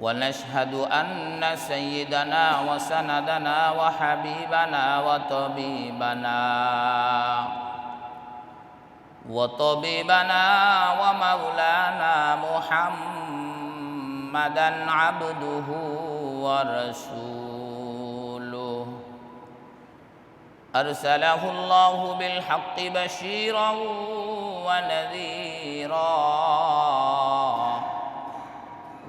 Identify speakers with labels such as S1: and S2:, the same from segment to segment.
S1: ونشهد أن سيدنا وسندنا وحبيبنا وطبيبنا وطبيبنا ومولانا محمدا عبده ورسوله. أرسله الله بالحق بشيرا ونذيرا.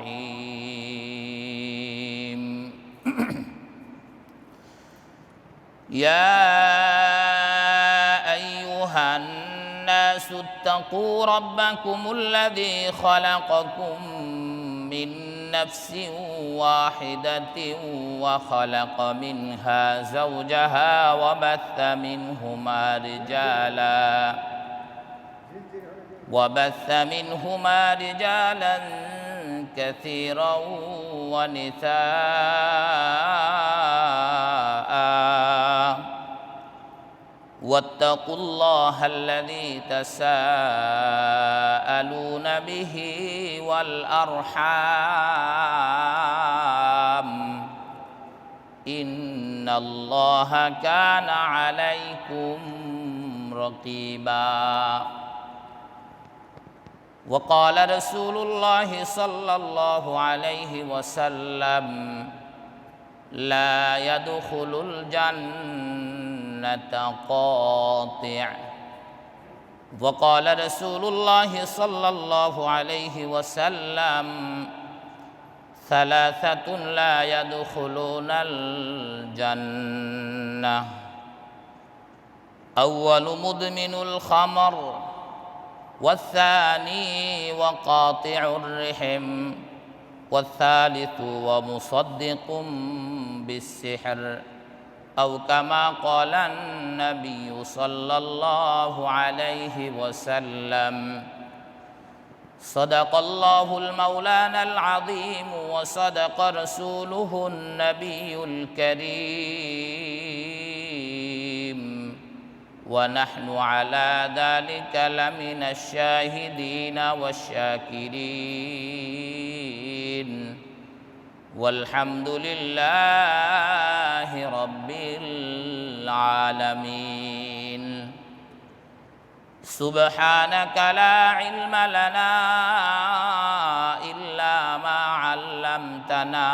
S1: الرحيم. يا أيها الناس اتقوا ربكم الذي خلقكم من نفس واحدة وخلق منها زوجها وبث منهما رجالا وبث منهما رجالا كثيرا ونساء. واتقوا الله الذي تساءلون به والأرحام. إن الله كان عليكم رقيبا. وقال رسول الله صلى الله عليه وسلم لا يدخل الجنة قاطع. وقال رسول الله صلى الله عليه وسلم ثلاثة لا يدخلون الجنة. أول مدمن الخمر والثاني وقاطع الرحم والثالث ومصدق بالسحر. أو كما قال النبي صلى الله عليه وسلم صدق الله المولانا العظيم وصدق رسوله النبي الكريم. ونحن على ذلك لمن الشاهدين والشاكرين والحمد لله رب العالمين سبحانك لا علم لنا الا ما علمتنا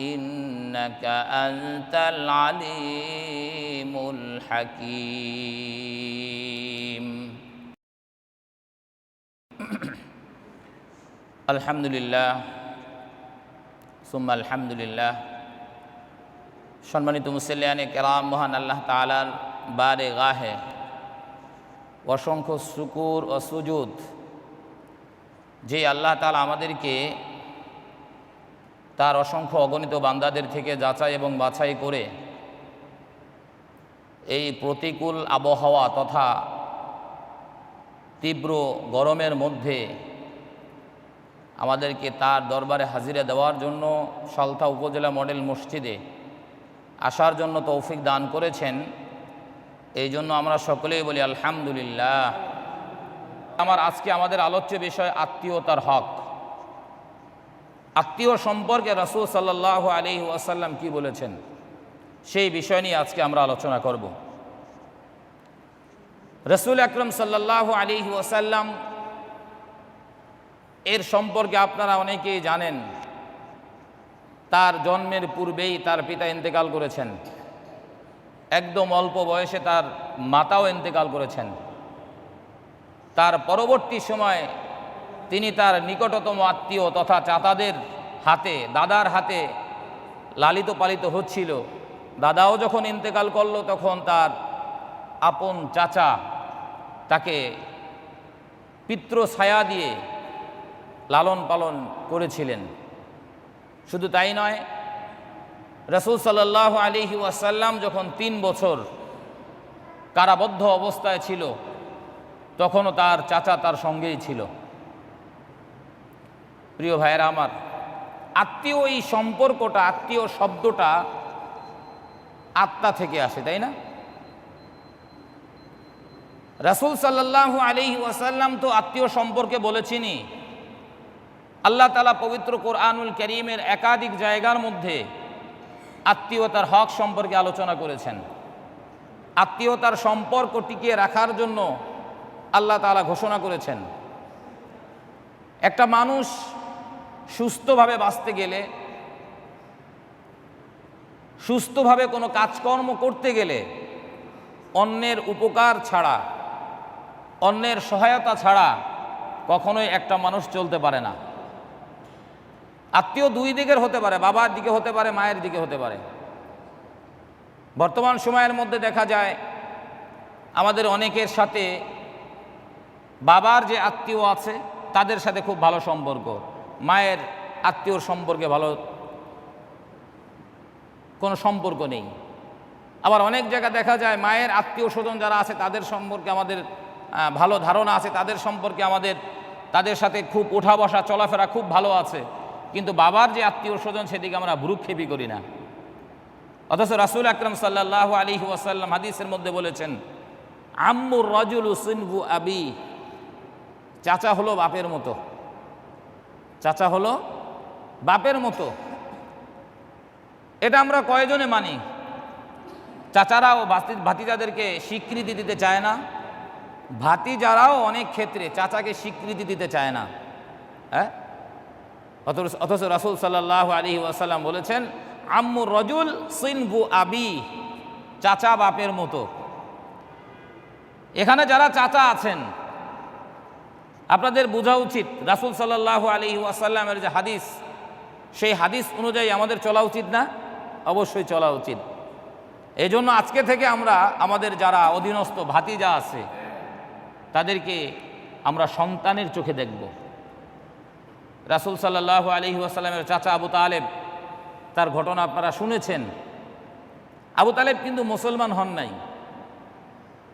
S1: انك انت العليم الحكيم الحمد لله ثم الحمد لله সম্মানিত মুসলিয়ানে কেরাম মহান আল্লাহ তালার বারে গাহে অসংখ্য শুকুর ও সুজুদ যে আল্লাহ তালা আমাদেরকে তার অসংখ্য অগণিত বান্দাদের থেকে যাচাই এবং বাছাই করে এই প্রতিকূল আবহাওয়া তথা তীব্র গরমের মধ্যে আমাদেরকে তার দরবারে হাজিরা দেওয়ার জন্য সালথা উপজেলা মডেল মসজিদে আসার জন্য তৌফিক দান করেছেন। এই জন্য আমরা সকলেই বলি, আলহামদুলিল্লাহ। আমার আজকে আমাদের আলোচ্য বিষয় আত্মীয়তার হক। আত্মীয় সম্পর্কে রসুল সাল্লাহ আলি ওয়াসাল্লাম কি বলেছেন? সেই বিষয় নিয়ে আজকে আমরা আলোচনা করব। রসুল আকরম সাল্লাহ আলী ওয়াসাল্লাম এর সম্পর্কে আপনারা অনেকেই জানেন, তার জন্মের পূর্বেই তার পিতা ইন্তেকাল করেছেন। একদম অল্প বয়সে তার মাতাও ইন্তেকাল করেছেন। তার পরবর্তী সময় তিনি তার নিকটতম আত্মীয় তথা চাতাদের হাতে, দাদার হাতে লালিত পালিত হচ্ছিল। দাদাও যখন ইন্তেকাল করল, তখন তার আপন চাচা তাকে পিতৃ ছায়া দিয়ে লালন পালন করেছিলেন। শুধু তাই নয়, রসুল সাল্লাহ আলিহি ওয়াসাল্লাম যখন তিন বছর কারাবদ্ধ অবস্থায় ছিল, তখনও তার চাচা তার সঙ্গেই ছিল। প্রিয় ভাইয়েরা আমার, আত্মীয় এই সম্পর্কটা, আত্মীয় শব্দটা আত্মা থেকে আসে, তাই না? রাসুল সাল্লাহ আলি ওয়াসাল্লাম তো আত্মীয় সম্পর্কে বলেছিনি আল্লাহ তালা পবিত্র কোরআনুল করিমের একাধিক জায়গার মধ্যে আত্মীয়তার হক সম্পর্কে আলোচনা করেছেন। আত্মীয়তার সম্পর্ক টিকিয়ে রাখার জন্য আল্লাহ তালা ঘোষণা করেছেন। একটা মানুষ সুস্থভাবে বাঁচতে গেলে সুস্থভাবে কোনো কাজকর্ম করতে গেলে অন্যের উপকার ছাড়া, অন্যের সহায়তা ছাড়া কখনোই একটা মানুষ চলতে পারে না। আত্মীয় দুই দিকের হতে পারে, বাবার দিকে হতে পারে, মায়ের দিকে হতে পারে। বর্তমান সময়ের মধ্যে দেখা যায়, আমাদের অনেকের সাথে বাবার যে আত্মীয় আছে, তাদের সাথে খুব ভালো সম্পর্ক। মায়ের আত্মীয়র সম্পর্কে ভালো কোনো সম্পর্ক নেই। আবার অনেক জায়গা দেখা যায় মায়ের আত্মীয় স্বজন যারা আছে, তাদের সম্পর্কে আমাদের ভালো ধারণা আছে, তাদের সম্পর্কে আমাদের, তাদের সাথে খুব ওঠা বসা, চলাফেরা খুব ভালো আছে। কিন্তু বাবার যে আত্মীয় স্বজন, সেদিকে আমরা ভ্রুক্ষেপই করি না। অথচ রাসুল আকরম সাল্লাহ আলী ওয়াসাল্লাম হাদিসের মধ্যে বলেছেন আম্মুর রজুল সিনবু আবি। চাচা হলো বাপের মতো। চাচা হলো বাপের মতো। এটা আমরা কয়জনে মানি? চাচারাও ভাতিজাদেরকে স্বীকৃতি দিতে চায় না। ভাতিজারাও অনেক ক্ষেত্রে চাচাকে স্বীকৃতি দিতে চায় না। হ্যাঁ? অথচ রাসুল সাল্লাহ আলী ওয়াসাল্লাম বলেছেন, আম্মুর রজুল সিনবু আবি চাচা বাপের মতো। এখানে যারা চাচা আছেন, আপনাদের বোঝা উচিত, রাসুল সাল্লাহ আলী ওয়াসাল্লামের যে হাদিস, সেই হাদিস অনুযায়ী আমাদের চলা উচিত না? অবশ্যই চলা উচিত। এই জন্য আজকে থেকে আমরা আমাদের যারা অধীনস্থ ভাতিজা আছে, তাদেরকে আমরা সন্তানের চোখে দেখব। রাসুল সাল্লাহ আলী ওয়াসাল্লামের চাচা আবু তালেব, তার ঘটনা আপনারা শুনেছেন। আবু তালেব কিন্তু মুসলমান হন নাই।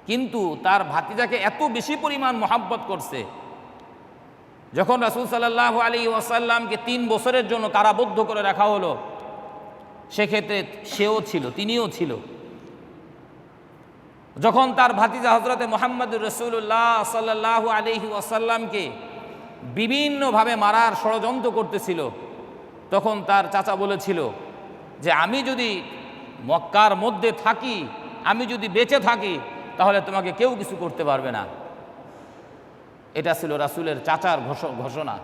S1: কিন্তু তার ভাতিজাকে এত বেশি পরিমাণ মোহাব্বত করছে, যখন রাসুল সাল্লাহ আলী ওয়াসাল্লামকে তিন বছরের জন্য কারাবদ্ধ করে রাখা হলো সেক্ষেত্রে সেও ছিল, তিনিও ছিল। যখন তার ভাতিজা হজরতে মোহাম্মদ রসুল্লাহ সাল্লাহ আলহি ওয়াসাল্লামকে বিভিন্নভাবে মারার ষড়যন্ত্র করতেছিল, তখন তার চাচা বলেছিল যে, আমি যদি মক্কার মধ্যে থাকি, আমি যদি বেঁচে থাকি, তাহলে তোমাকে কেউ কিছু করতে পারবে না। এটা ছিল রাসুলের চাচার ঘোষণা।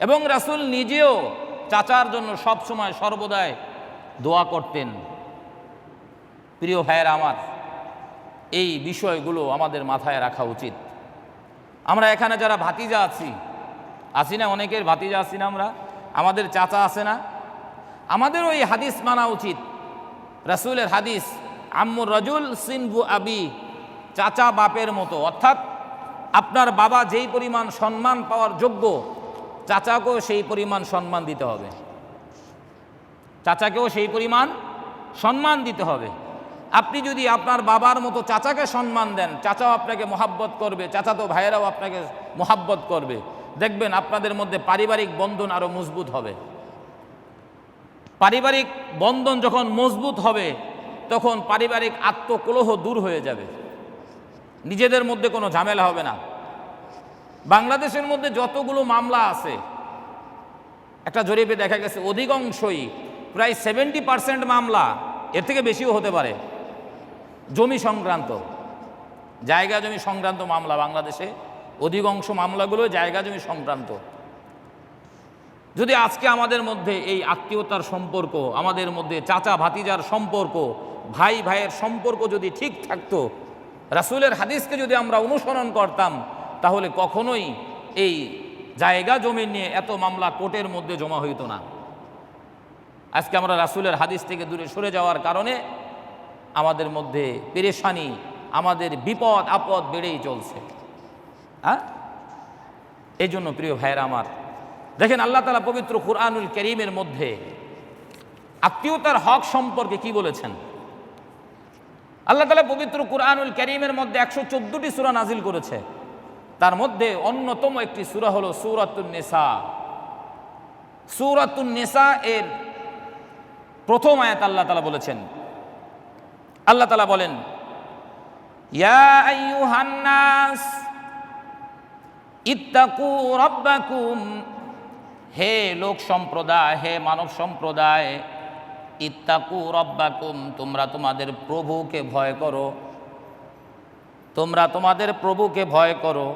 S1: এবং রাসুল নিজেও চাচার জন্য সব সময় সর্বদাই দোয়া করতেন। প্রিয় ভাইয়ের আমার, এই বিষয়গুলো আমাদের মাথায় রাখা উচিত। আমরা এখানে যারা ভাতিজা আছি আছি না অনেকের ভাতিজা আছি না আমরা, আমাদের চাচা আছে না আমাদেরও এই হাদিস মানা উচিত। রাসুলের হাদিস, আম্মুর রজুল সিনবু আবি, চাচা বাপের মতো। অর্থাৎ আপনার বাবা যেই পরিমাণ সম্মান পাওয়ার যোগ্য চাচাকেও সেই পরিমাণ সম্মান দিতে হবে। চাচাকেও সেই পরিমাণ সম্মান দিতে হবে। আপনি যদি আপনার বাবার মতো চাচাকে সম্মান দেন, চাচাও আপনাকে মোহাব্বত করবে, চাচা তো ভাইয়েরাও আপনাকে মোহাব্বত করবে। দেখবেন আপনাদের মধ্যে পারিবারিক বন্ধন আরও মজবুত হবে। পারিবারিক বন্ধন যখন মজবুত হবে, তখন পারিবারিক আত্মকলহ দূর হয়ে যাবে। নিজেদের মধ্যে কোনো ঝামেলা হবে না। বাংলাদেশের মধ্যে যতগুলো মামলা আছে, একটা জরিপে দেখা গেছে, অধিকাংশই প্রায় সেভেন্টি পার্সেন্ট মামলা এর থেকে বেশিও হতে পারে। জমি সংক্রান্ত, জায়গা জমি সংক্রান্ত মামলা বাংলাদেশে, অধিকাংশ মামলাগুলো জায়গা জমি সংক্রান্ত। যদি আজকে আমাদের মধ্যে এই আত্মীয়তার সম্পর্ক, আমাদের মধ্যে চাচা ভাতিজার সম্পর্ক, ভাই ভাইয়ের সম্পর্ক যদি ঠিক থাকতো, রাসূলের হাদিসকে যদি আমরা অনুসরণ করতাম তাহলে কখনোই এই জায়গা জমি নিয়ে এত মামলা কোর্টের মধ্যে জমা হইত না। আজকে আমরা রাসূলের হাদিস থেকে দূরে সরে যাওয়ার কারণে আমাদের মধ্যে পেরেশানি, আমাদের বিপদ, আপদ বেড়েই চলছে। হ্যাঁ? এই জন্য প্রিয় ভাইয়েরা আমার, দেখেন আল্লাহ তালা পবিত্র কুরআনুল করিমের মধ্যে আত্মীয়তার হক সম্পর্কে কি বলেছেন? আল্লাহ তালা পবিত্র কুরআনুল করিমের মধ্যে একশো চোদ্দটি সুরা নাজিল করেছে। তার মধ্যে অন্যতম একটি সুরা হলো সুরাতুন নেসা। এর প্রথম আয়াত আল্লাহ তালা বলেছেন। আল্লাহ তালা বলেন হে লোক সম্প্রদায়, হে মানব সম্প্রদায়, ইত্তাকু রব্বাকুম, তোমরা তোমাদের প্রভুকে ভয় করো। তোমরা তোমাদের প্রভুকে ভয় করো।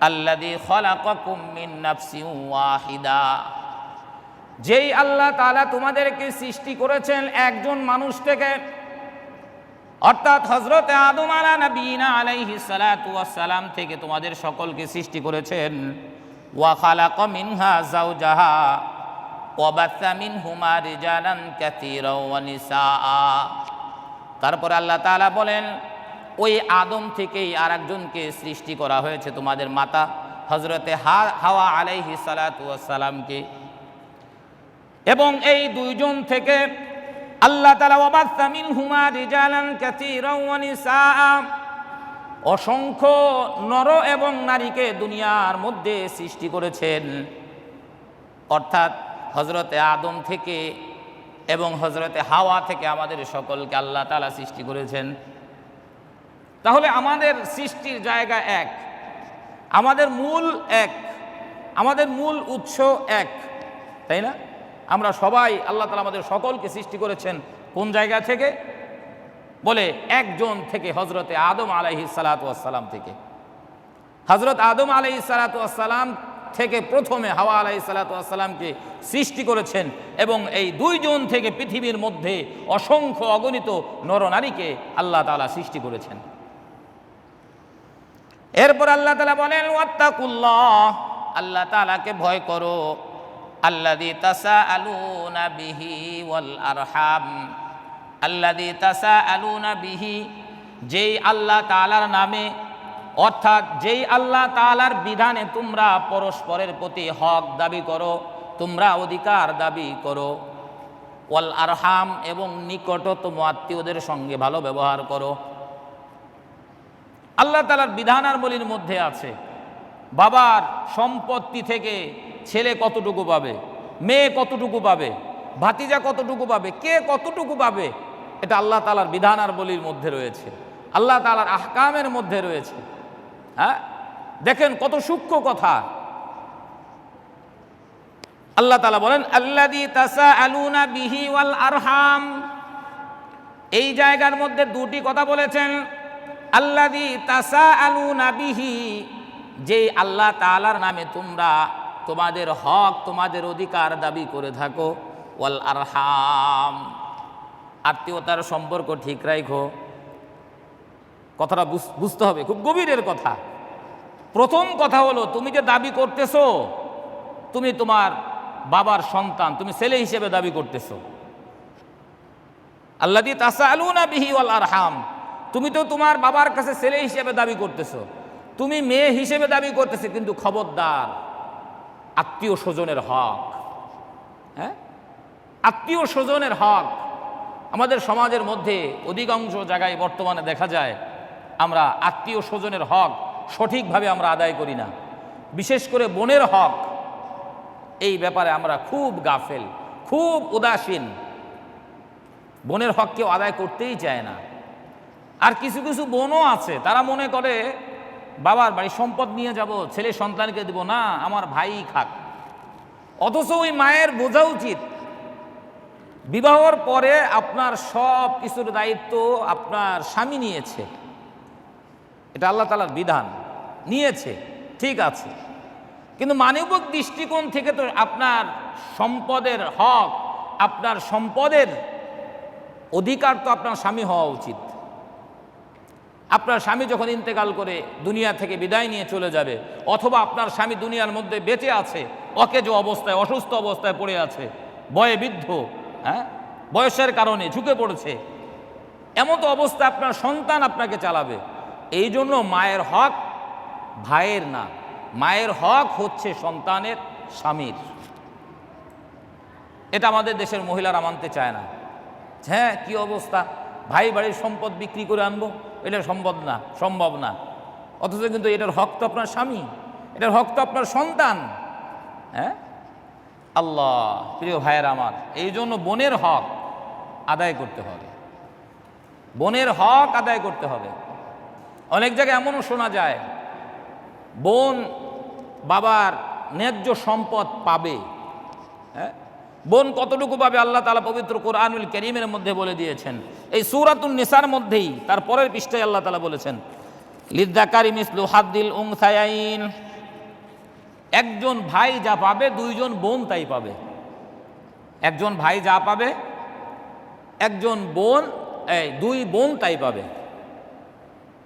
S1: আল্লাদি খলাকাকুম মিন নাফসিন ওয়াহিদা। যেই আল্লাহ তাআলা তোমাদেরকে সৃষ্টি করেছেন একজন মানুষ থেকে, অর্থাৎ হজরত আদম আলা নবীনা আলাইহি সালাম থেকে তোমাদের সকলকে সৃষ্টি করেছেন, ওয়া খালাকা মিনহা যাওজাহা, ওয়া বাথা মিনহুমা রিজালান কাসীরা ওয়া নিসাআ। তারপরে আল্লাহ তাআলা বলেন ওই আদম থেকেই আর একজনকে সৃষ্টি করা হয়েছে তোমাদের মাতা হজরতে হা, হাওয়া আলাইহি সালাতু সালামকে এবং এই দুইজন থেকে আল্লাহ অসংখ্য নর এবং নারীকে দুনিয়ার মধ্যে সৃষ্টি করেছেন। অর্থাৎ হজরতে আদম থেকে এবং হজরতে হাওয়া থেকে আমাদের সকলকে আল্লাহ তালা সৃষ্টি করেছেন। তাহলে আমাদের সৃষ্টির জায়গা এক, আমাদের মূল এক, আমাদের মূল উৎস এক, তাই না? আমরা সবাই আল্লাহ তালা আমাদের সকলকে সৃষ্টি করেছেন কোন জায়গা থেকে? বলে একজন থেকে হজরতে আদম আলাইহি সালাতাম থেকে। হজরত আদম আলাইহি সালাতাম থেকে প্রথমে হাওয়া আলাইহি সালাতামকে সৃষ্টি করেছেন এবং এই দুইজন থেকে পৃথিবীর মধ্যে অসংখ্য অগণিত নরনারীকে আল্লাহ তালা সৃষ্টি করেছেন। এরপর আল্লাহ তালা বলেন, ওয়াত্তাকুল্লাহ। আল্লাহ তালাকে ভয় করো। আল্লাদি তাসা আলুনা বিহি ওয়াল আরহাম। আল্লাদি তাসা আলুনা বিহি। যেই আল্লাহ তালার নামে, অর্থাৎ যেই আল্লাহ তালার বিধানে তোমরা পরস্পরের প্রতি হক দাবি করো, তোমরা অধিকার দাবি করো। ওয়াল আরহাম এবং নিকটতম আত্মীয়দের সঙ্গে ভালো ব্যবহার করো। আল্লাহ তালার বিধানার বলির মধ্যে আছে। বাবার সম্পত্তি থেকে ছেলে কতটুকু পাবে? মেয়ে কতটুকু পাবে? ভাতিজা কতটুকু পাবে? কে কতটুকু পাবে? এটা আল্লাহ তালার বিধান আর বলির মধ্যে রয়েছে। আল্লাহ তালার আহকামের মধ্যে রয়েছে। হ্যাঁ? দেখেন কত সূক্ষ্ম কথা। আল্লাহ তালা বলেন আল্লাদি তাসা আলুনা বিহি ওয়াল আরহাম। এই জায়গার মধ্যে দুটি কথা বলেছেন। আল্লাদি তাসা আলুনা বিহি, যেই আল্লাহ তালার নামে তোমরা তোমাদের হক, তোমাদের অধিকার দাবি করে থাকো, ওয়াল আরহাম। আত্মীয়তার সম্পর্ক ঠিক রাখো কথাটা বুঝতে হবে, খুব গভীরের কথা। প্রথম কথা হলো, তুমি যে দাবি করতেছো, তুমি তোমার বাবার সন্তান, তুমি ছেলে হিসেবে দাবি করতেছো। আল্লাদি তাসা আলুনা বিহি ওয়াল আরহাম। তুমি তো তোমার বাবার কাছে ছেলে হিসেবে দাবি করতেছো। তুমি মেয়ে হিসেবে দাবি করতেছো, কিন্তু খবরদার, আত্মীয় স্বজনের হক। হ্যাঁ? আত্মীয় স্বজনের হক। আমাদের সমাজের মধ্যে অধিকাংশ জায়গায় বর্তমানে দেখা যায়, আমরা আত্মীয় স্বজনের হক সঠিকভাবে আমরা আদায় করি না। বিশেষ করে বোনের হক, এই ব্যাপারে আমরা খুব গাফেল, খুব উদাসীন। বোনের হক কেউ আদায় করতেই চায় না। আর কিছু কিছু বোনও আছে, তারা মনে করে, বাবার বাড়ি সম্পদ নিয়ে যাব, ছেলে সন্তানকে দেব, না, আমার ভাই খাক। অথচ ওই মায়ের বোঝা উচিত। বিবাহর পরে আপনার সব কিছুর দায়িত্ব আপনার স্বামী নিয়েছে। এটা আল্লাহ তালার বিধান। নিয়েছে, ঠিক আছে। কিন্তু মানবিক দৃষ্টিকোণ থেকে তো আপনার সম্পদের হক, আপনার সম্পদের অধিকার তো আপনার স্বামী হওয়া উচিত। আপনার স্বামী যখন ইন্তেকাল করে দুনিয়া থেকে বিদায় নিয়ে চলে যাবে, অথবা আপনার স্বামী দুনিয়ার মধ্যে বেঁচে আছে, অকেজো অবস্থায়, অসুস্থ অবস্থায় পড়ে আছে, বয়ে বৃদ্ধ হ্যাঁ? বয়সের কারণে ঝুঁকে পড়েছে, এমন তো অবস্থায় আপনার সন্তান আপনাকে চালাবে। এই জন্য মায়ের হক ভাইয়ের না, মায়ের হক হচ্ছে সন্তানের স্বামীর। এটা আমাদের দেশের মহিলারা মানতে চায় না। হ্যাঁ কি অবস্থা? ভাই বাড়ির সম্পদ বিক্রি করে আনব এটা সম্ভব না সম্ভব না। অথচ কিন্তু এটার হক তো আপনার স্বামী, এটার হক তো আপনার সন্তান। হ্যাঁ? আল্লাহ, প্রিয় ভাইয়ের আমার, এই জন্য বোনের হক আদায় করতে হবে। বোনের হক আদায় করতে হবে। অনেক জায়গায় এমনও শোনা যায়, বোন বাবার ন্যায্য সম্পদ পাবে। হ্যাঁ? বোন কতটুকু পাবে আল্লাহ তালা পবিত্র কোরআনুল করিমের মধ্যে বলে দিয়েছেন। এই সুরাতুল নিসার মধ্যেই, তার পরের পৃষ্ঠায় আল্লাহ তালা বলেছেন লিদ্দাকারি মিসলু হাদ্দিল উং সায়াইন একজন ভাই যা পাবে, দুইজন বোন তাই পাবে। একজন ভাই যা পাবে, একজন বোন, এই দুই বোন তাই পাবে।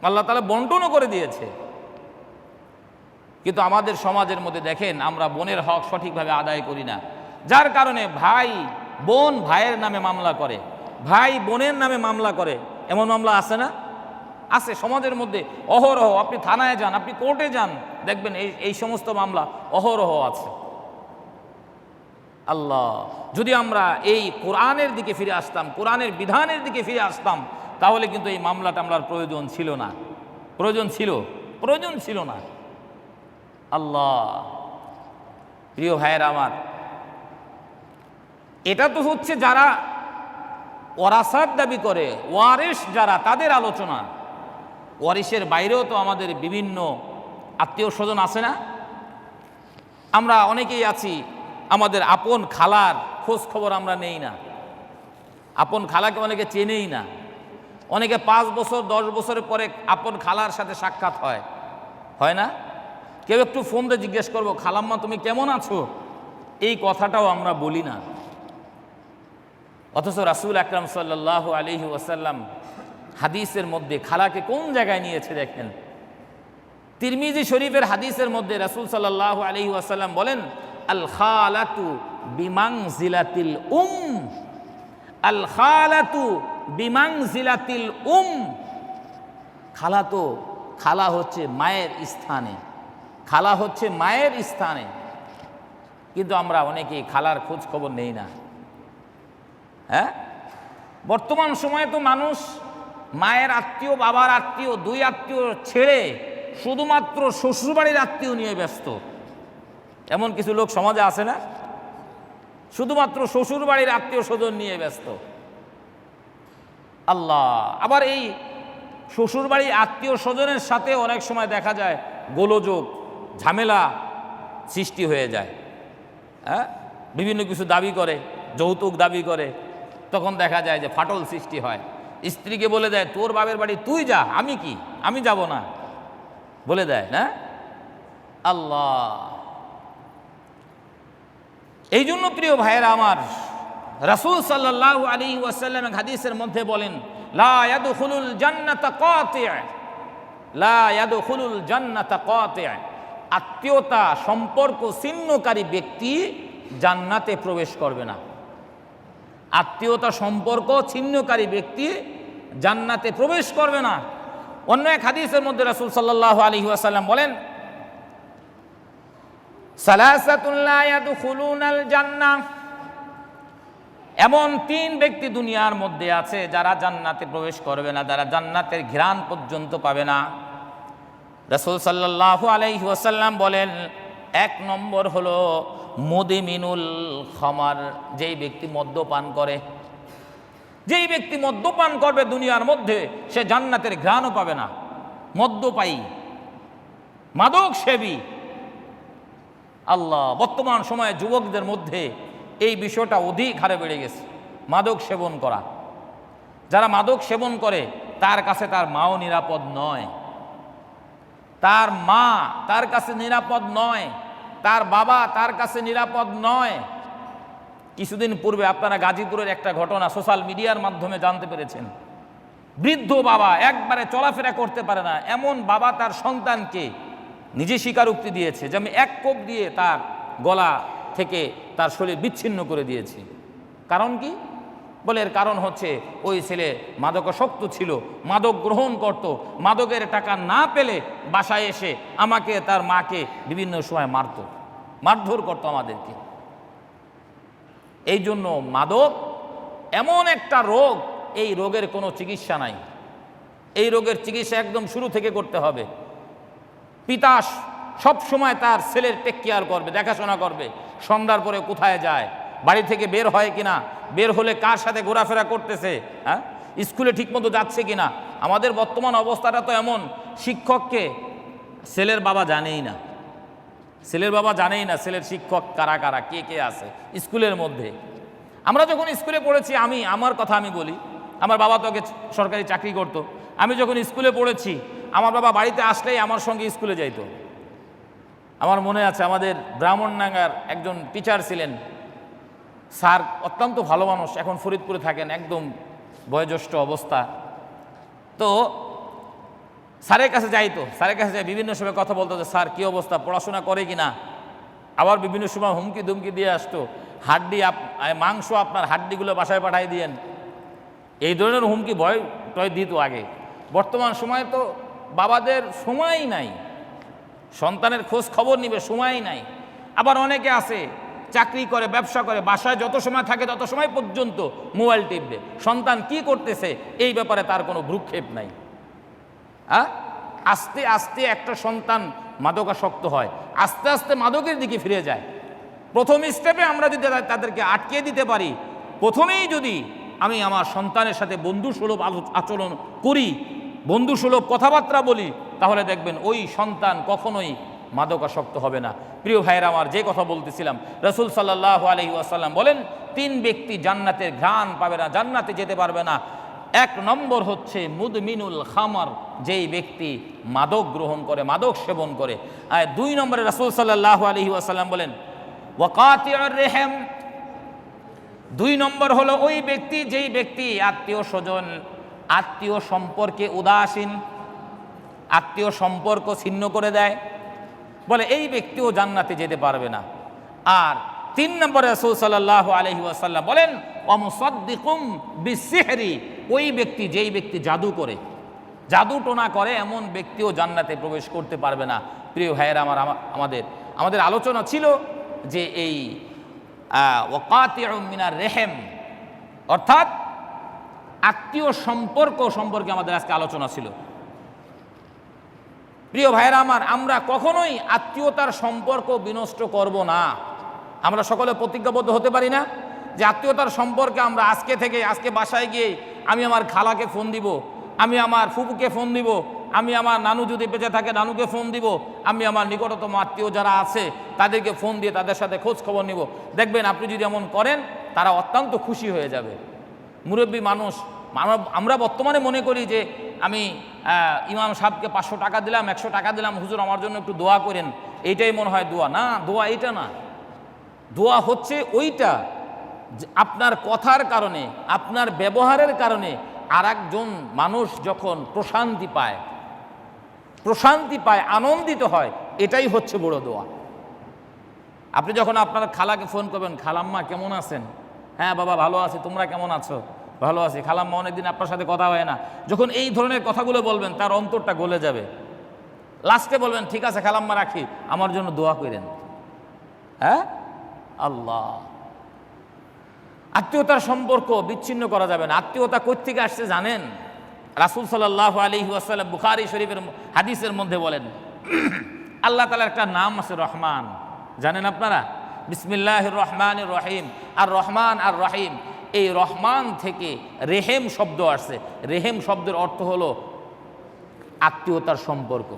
S1: আল্লাহ তালা বন্টনও করে দিয়েছে। কিন্তু আমাদের সমাজের মধ্যে দেখেন, আমরা বোনের হক সঠিকভাবে আদায় করি না। যার কারণে ভাই বোন ভাইয়ের নামে মামলা করে, ভাই বোনের নামে মামলা করে। এমন মামলা আছে না? আছে সমাজের মধ্যে। অহরহ, আপনি থানায় যান, আপনি কোর্টে যান, দেখবেন এই এই সমস্ত মামলা অহরহ আছে। আল্লাহ, যদি আমরা এই কোরআনের দিকে ফিরে আসতাম, কোরআনের বিধানের দিকে ফিরে আসতাম, তাহলে কিন্তু এই মামলাটা আমরা প্রয়োজন ছিল না। প্রয়োজন ছিল? প্রয়োজন ছিল না। আল্লাহ, প্রিয় ভাইয়ের আমার এটা তো হচ্ছে যারা ওয়ারাসাত দাবি করে ওয়ারিস যারা, তাদের আলোচনা। ওয়ারিসের বাইরেও তো আমাদের বিভিন্ন আত্মীয় স্বজন আছে না? আমরা অনেকেই আছি, আমাদের আপন খালার খোঁজ খবর আমরা নেই না। আপন খালাকে অনেকে চেনেই না। অনেকে পাঁচ বছর, দশ বছরের পরে আপন খালার সাথে সাক্ষাৎ হয়। হয় না? কেউ একটু ফোন দিয়ে জিজ্ঞেস করব, খালাম্মা, তুমি কেমন আছো? এই কথাটাও আমরা বলি না। অথচ রাসুল আকরাম সাল্লাহ আলিহি ওয়াসাল্লাম হাদিসের মধ্যে, খালাকে কোন জায়গায় নিয়েছে দেখেন? তিরমিজি শরীফের হাদিসের মধ্যে রাসুল সাল্লাহ আলহি ওয়াসাল্লাম বলেন, আল খালাতু বিমাং জিলাতিল উম, আল খালাতু বিমাং জিলাতিল উম। খালা তো, খালা হচ্ছে মায়ের স্থানে, খালা হচ্ছে মায়ের স্থানে। কিন্তু আমরা অনেকেই খালার খোঁজ খবর নেই না। হ্যাঁ? বর্তমান সময়ে তো মানুষ মায়ের আত্মীয়, বাবার আত্মীয়, দুই আত্মীয় ছেড়ে শুধুমাত্র শ্বশুরবাড়ির আত্মীয় নিয়ে ব্যস্ত। এমন কিছু লোক সমাজে আছে না? শুধুমাত্র শ্বশুরবাড়ির আত্মীয় স্বজন নিয়ে ব্যস্ত। আল্লাহ, আবার এই শ্বশুরবাড়ির আত্মীয় স্বজনের সাথে অনেক সময় দেখা যায়, গোলযোগ, ঝামেলা সৃষ্টি হয়ে যায়। হ্যাঁ? বিভিন্ন কিছু দাবি করে, যৌতুক দাবি করে তখন দেখা যায় যে ফাটল সৃষ্টি হয়। স্ত্রীকে বলে দেয়, তোর বাবের বাড়ি তুই যা, আমি কি? আমি যাব না। বলে দেয় না আল্লাহ। এই জন্য প্রিয় ভাইয়েরা আমার, রাসূল সাল্লাহ আলী ওয়াসাল্লাম হাদিসের মধ্যে বলেন জান্নাতা আত্মীয়তা, সম্পর্ক ছিন্নকারী ব্যক্তি জান্নাতে প্রবেশ করবে না। আত্মীয়তা সম্পর্ক ছিন্নকারী ব্যক্তি জান্নাতে প্রবেশ করবে না। অন্য এক হাদিসের মধ্যে রাসূল সাল্লাহ আলী ওয়াসাল্লাম বলেন এমন তিন ব্যক্তি দুনিয়ার মধ্যে আছে যারা জান্নাতে প্রবেশ করবে না, যারা জান্নাতের ঘ্রাণ পর্যন্ত পাবে না। রসুল সাল্লাহ আলাইহি বলেন, এক নম্বর হলো মুদিমিনুল খমার, যেই ব্যক্তি মদ্যপান করে, যেই ব্যক্তি মদ্যপান করবে দুনিয়ার মধ্যে, সে জান্নাতের ঘ্রাণও পাবে না। মদ্যপায়ী মাদক সেবী আল্লাহ, বর্তমান সময়ে যুবকদের মধ্যে এই বিষয়টা অধিক হারে বেড়ে গেছে। মাদক সেবন করা। যারা মাদক সেবন করে, তার কাছে তার মাও নিরাপদ নয়। তার মা তার কাছে নিরাপদ নয়। তার বাবা তার কাছে নিরাপদ নয়। কিছুদিন পূর্বে আপনারা গাজীপুরের একটা ঘটনা সোশ্যাল মিডিয়ার মাধ্যমে জানতে পেরেছেন। বৃদ্ধ বাবা একবারে চলাফেরা করতে পারে না। এমন বাবা তার সন্তানকে নিজে স্বীকারোক্তি দিয়েছে যে আমি এক কোপ দিয়ে তার গলা থেকে তার শরীর বিচ্ছিন্ন করে দিয়েছি। কারণ কি? বলে এর কারণ হচ্ছে ওই ছেলে মাদকাসক্ত ছিল, মাদক গ্রহণ করত, মাদকের টাকা না পেলে বাসায় এসে আমাকে, তার মাকে বিভিন্ন সময় মারত, মারধর করতো আমাদেরকে। এই জন্য মাদক এমন একটা রোগ, এই রোগের কোনো চিকিৎসা নাই। এই রোগের চিকিৎসা একদম শুরু থেকে করতে হবে। পিতা সব সময় তার ছেলের টেক কেয়ার করবে, দেখাশোনা করবে, সন্ধ্যার পরে কোথায় যায়, বাড়ি থেকে বের হয় কিনা বের হলে কার সাথে ঘোরাফেরা করতেছে হ্যাঁ? স্কুলে ঠিকমতো যাচ্ছে কিনা? আমাদের বর্তমান অবস্থাটা তো এমন, শিক্ষককে ছেলের বাবা জানেই না। ছেলের বাবা জানেই না ছেলের শিক্ষক কারা কারা, কে কে আছে স্কুলের মধ্যে। আমরা যখন স্কুলে পড়েছি, আমি, আমার কথা আমি বলি, আমার বাবা তো আগে সরকারি চাকরি করত। আমি যখন স্কুলে পড়েছি, আমার বাবা বাড়িতে আসলেই আমার সঙ্গে স্কুলে যাইতো। আমার মনে আছে আমাদের ব্রাহ্মণডাঙ্গার একজন টিচার ছিলেন স্যার অত্যন্ত ভালো মানুষ, এখন ফরিদপুরে থাকেন, একদম বয়োজ্যেষ্ঠ অবস্থা। তো স্যারের কাছে যাই তো, স্যারের কাছে যাই, বিভিন্ন সময় কথা বলতো যে, স্যার, কী অবস্থা, পড়াশোনা করে কি না আবার বিভিন্ন সময় হুমকি দুমকি দিয়ে আসতো, হাড্ডি আপ মাংস আপনার হাড্ডিগুলো বাসায় পাঠাই দিয়েন। এই ধরনের হুমকি ভয় টয় দিত আগে। বর্তমান সময়ে তো বাবাদের সময়ই নাই, সন্তানের খোঁজ খবর নিবে, সময়ই নাই। আবার অনেকে আছে চাকরি করে, ব্যবসা করে, বাসায় যত সময় থাকে তত সময় পর্যন্ত মোবাইল টিপবে। সন্তান কি করতেছে এই ব্যাপারে তার কোনো ভ্রুক্ষেপ নাই। হ্যাঁ? আস্তে আস্তে একটা সন্তান মাদকাসক্ত হয়। আস্তে আস্তে মাদকের দিকে ফিরে যায়। প্রথম স্টেপে আমরা যদি তাদেরকে আটকে দিতে পারি, প্রথমেই যদি আমি আমার সন্তানের সাথে বন্ধু সুলভ আলো- আচরণ করি বন্ধু সুলভ কথাবার্তা বলি, তাহলে দেখবেন ওই সন্তান কখনোই মাদকাসক্ত হবে না। প্রিয় ভাইয়ের, আমার যে কথা বলতেছিলাম, রসুল সাল্লাহ আলহি আসাল্লাম বলেন, তিন ব্যক্তি জান্নাতের ঘ্রাণ পাবে না, জান্নাতে যেতে পারবে না। এক নম্বর হচ্ছে মুদমিনুল খামার, যেই ব্যক্তি মাদক গ্রহণ করে, মাদক সেবন করে। আর দুই নম্বরে রাসুল সাল্লাহ আলহি আসাল্লাম বলেন, ওয়াকাতিউর রেহেম। দুই নম্বর হলো, ওই ব্যক্তি, যেই ব্যক্তি আত্মীয় স্বজন, আত্মীয় সম্পর্কে উদাসীন, আত্মীয় সম্পর্ক ছিন্ন করে দেয় বলে, এই ব্যক্তিও জান্নাতে যেতে পারবে না। আর তিন নম্বরে রসুল সাল্লাহ আলহি আসাল্লাম বলেন, অমুসদ্দিকুম বিসেহরি। ওই ব্যক্তি যেই ব্যক্তি জাদু করে, জাদু টোনা করে, এমন ব্যক্তিও জান্নাতে প্রবেশ করতে পারবে না। প্রিয় ভাইয়ের, আমার আমাদের আমাদের আলোচনা ছিল যে এই ওকাতি মিনার রেহেম, অর্থাৎ আত্মীয় সম্পর্ক সম্পর্কে আমাদের আজকে আলোচনা ছিল। প্রিয় ভাইয়েরা আমার, আমরা কখনোই আত্মীয়তার সম্পর্ক বিনষ্ট করব না। আমরা সকলে প্রতিজ্ঞাবদ্ধ হতে পারি না যে আত্মীয়তার সম্পর্কে আমরা আজকে থেকে, আজকে বাসায় গিয়ে আমি আমার খালাকে ফোন দিব, আমি আমার ফুপুকে ফোন দিব, আমি আমার নানু যদি বেঁচে থাকে নানুকে ফোন দিব, আমি আমার নিকটতম আত্মীয় যারা আছে তাদেরকে ফোন দিয়ে তাদের সাথে খোঁজ খবর নিব। দেখবেন আপনি যদি এমন করেন, তারা অত্যন্ত খুশি হয়ে যাবে। মুরব্বী মানুষ আমরা বর্তমানে মনে করি যে আমি ইমাম সাহেবকে পাঁচশো টাকা দিলাম, একশো টাকা দিলাম, হুজুর আমার জন্য একটু দোয়া করেন। এইটাই মনে হয় দোয়া। না, দোয়া এইটা না। দোয়া হচ্ছে ওইটা আপনার কথার কারণে, আপনার ব্যবহারের কারণে আর একজন মানুষ যখন প্রশান্তি পায় প্রশান্তি পায়, আনন্দিত হয়, এটাই হচ্ছে বড় দোয়া। আপনি যখন আপনার খালাকে ফোন করবেন, খালাম্মা, কেমন আছেন? হ্যাঁ বাবা, ভালো আছি। তোমরা কেমন আছো? ভালো আছি। খালাম্মা অনেকদিন আপনার সাথে কথা হয় না। যখন এই ধরনের কথাগুলো বলবেন, তার অন্তরটা গলে যাবে। লাস্টে বলবেন, ঠিক আছে খালাম্মা, রাখি। আমার জন্য দোয়া করেন। হ্যাঁ? আল্লাহ। আত্মীয়তার সম্পর্ক বিচ্ছিন্ন করা যাবে না। আত্মীয়তা কোথেকে আসছে জানেন? রাসুল সাল্লাহ আলী ওয়াসাল্লাম বুখারি শরীফের হাদিসের মধ্যে বলেন, আল্লাহ তালার একটা নাম আছে রহমান। জানেন আপনারা? বিসমিল্লাহ রহমান রহিম। আর রহমান আর রহিম। এই রহমান থেকে রেহেম শব্দ আসছে। রেহেম শব্দের অর্থ হলো আত্মীয়তার সম্পর্ক।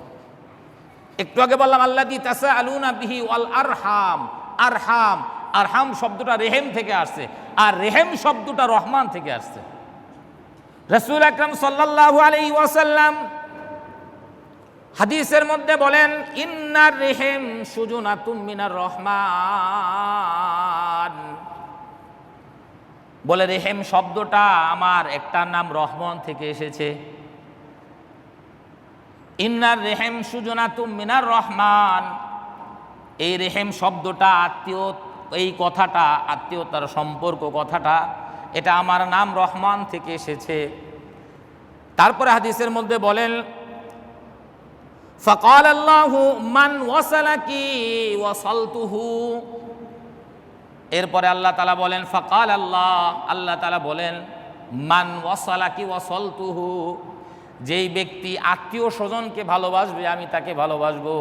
S1: একটু আগে বললাম আল্লাহ দি তাসা আলুনা বিহি ওয়াল আরহাম। আরহাম আরহাম শব্দটা রেহেম থেকে আসছে আর রেহেম শব্দটা রহমান থেকে আসছে। রসুল আকরম সাল্লাল্লাহু আলাইহি ওয়াসাল্লাম হাদিসের মধ্যে বলেন, ইন্নার রেহেম সুজুনাতুম মিনার রহমান। বলে রেহেম শব্দটা আমার একটা নাম রহমান থেকে এসেছে। ইন্নার রেহেম সুজনাতুম মিনার রহমান। এই রেহেম শব্দটা আত্মীয়, এই কথাটা আত্মীয়তার সম্পর্ক কথাটা, এটা আমার নাম রহমান থেকে এসেছে। তারপরে হাদিসের মধ্যে বলেন ফকাল আল্লাহু মান ওয়াসালাকি ওয়াসালতুহু এরপরে আল্লাহ তালা বলেন ফকাল আল্লাহ আল্লাহ তালা বলেন, মান ওয়াসালাকি ওয়াসলতুহু? যেই ব্যক্তি আত্মীয় স্বজনকে ভালোবাসবে, আমি তাকে ভালোবাসবো।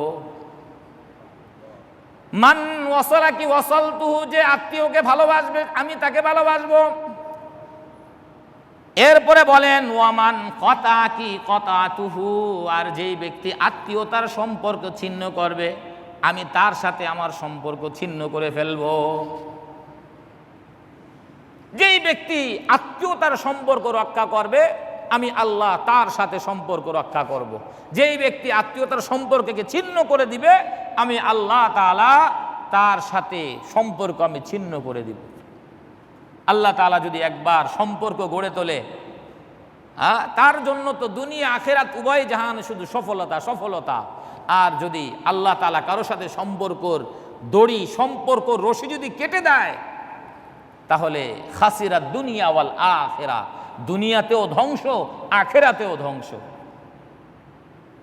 S1: মান ওয়াসালাকি ওয়াসলতুহু? যে আত্মীয়কে ভালোবাসবে, আমি তাকে ভালোবাসবো। এরপরে বলেন, ওয়ামান কতা কি কতা তুহু আর যেই ব্যক্তি আত্মীয়তার সম্পর্ক ছিন্ন করবে, আমি তার সাথে আমার সম্পর্ক ছিন্ন করে ফেলব। ব্যক্তি আত্মীয়তার সম্পর্ক রক্ষা করবে আমি আল্লাহ তার সাথে সম্পর্ক রক্ষা করব। যেই ব্যক্তি আত্মীয়তার সম্পর্ককে ছিন্ন করে দিবে আমি আল্লাহ তালা তার সাথে সম্পর্ক আমি ছিন্ন করে দিব আল্লাহ তালা যদি একবার সম্পর্ক গড়ে তোলে হ্যাঁ, তার জন্য তো দুনিয়া আখেরাত উভয় জাহান শুধু সফলতা সফলতা আর যদি আল্লাহ তালা কারোর সাথে সম্পর্কর দড়ি সম্পর্ক রশি যদি কেটে দেয় তাহলে খাসিরা দুনিয়া ওয়াল আখেরা। দুনিয়াতেও ধ্বংস, আখেরাতেও ধ্বংস।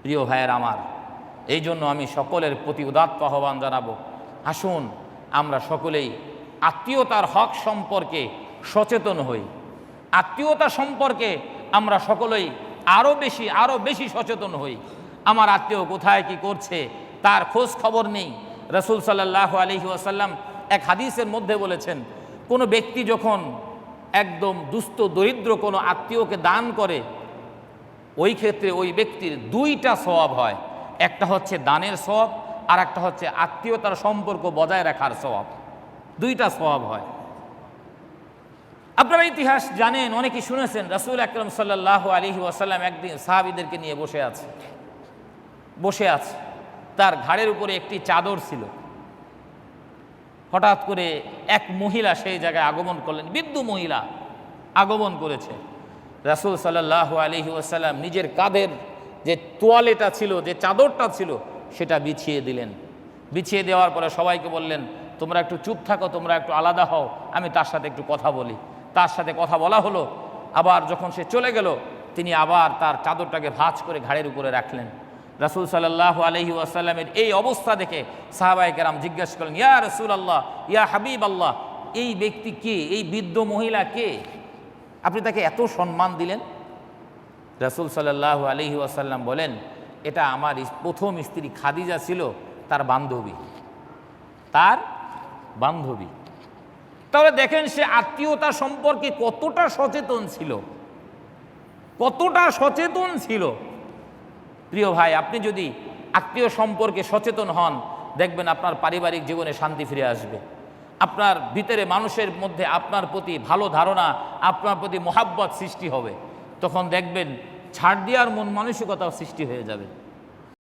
S1: প্রিয় ভাইয়ের আমার, এই জন্য আমি সকলের প্রতি উদাত্ত আহ্বান জানাব। আসুন, আমরা সকলেই আত্মীয়তার হক সম্পর্কে সচেতন হই। আত্মীয়তা সম্পর্কে আমরা সকলেই আরও বেশি আরও বেশি সচেতন হই। আমার আত্মীয় কোথায়, কি করছে, তার খোঁজ খবর নেই। রসুল সাল্লাহ আলহি আসাল্লাম এক হাদিসের মধ্যে বলেছেন কোনো ব্যক্তি যখন একদম দুস্থ, দরিদ্র কোনো আত্মীয়কে দান করে, ওই ক্ষেত্রে ওই ব্যক্তির দুইটা স্বভাব হয়। একটা হচ্ছে দানের স্বভাব, আর একটা হচ্ছে আত্মীয়তার সম্পর্ক বজায় রাখার স্বভাব। দুইটা স্বভাব হয়। আপনারা ইতিহাস জানেন অনেকে শুনেছেন, রাসুল আকরম সাল্লাহ আলহি ওয়াসাল্লাম একদিন সাহাবিদেরকে নিয়ে বসে আছে। বসে আছে। তার ঘাড়ের উপরে একটি চাদর ছিল। হঠাৎ করে এক মহিলা সেই জায়গায় আগমন করলেন। বৃদ্ধ মহিলা আগমন করেছে। রাসুল সাল্লাহ আলহি ওয়াসাল্লাম নিজের কাঁধের যে তোয়ালেটা ছিল, যে চাদরটা ছিল, সেটা বিছিয়ে দিলেন। বিছিয়ে দেওয়ার পরে সবাইকে বললেন, তোমরা একটু চুপ থাকো, তোমরা একটু আলাদা হও, আমি তার সাথে একটু কথা বলি। তার সাথে কথা বলা হলো। আবার যখন সে চলে গেল, তিনি আবার তার চাদরটাকে ভাঁজ করে ঘাড়ের উপরে রাখলেন। রাসুল সাল্লাহ আলহি আসাল্লামের এই অবস্থা দেখে সাহাবাই কেরাম জিজ্ঞাসা করলেন, ইয়া রসুল আল্লাহ ইয়া হাবিব আল্লাহ এই ব্যক্তি কে? এই বৃদ্ধ মহিলা কে? আপনি তাকে এত সম্মান দিলেন? রাসুল সাল্লাহ আলহি আসাল্লাম বলেন, এটা আমার প্রথম স্ত্রী খাদিজা ছিল, তার বান্ধবী। তার বান্ধবী। তাহলে দেখেন সে আত্মীয়তা সম্পর্কে কতটা সচেতন ছিল। কতটা সচেতন ছিল। প্রিয় ভাই, আপনি যদি আত্মীয় সম্পর্কে সচেতন হন, দেখবেন আপনার পারিবারিক জীবনে শান্তি ফিরে আসবে। আপনার ভিতরে মানুষের মধ্যে আপনার প্রতি ভালো ধারণা, আপনার প্রতি মোহাব্বত সৃষ্টি হবে। তখন দেখবেন ছাড় দেওয়ার মন মানসিকতাও সৃষ্টি হয়ে যাবে।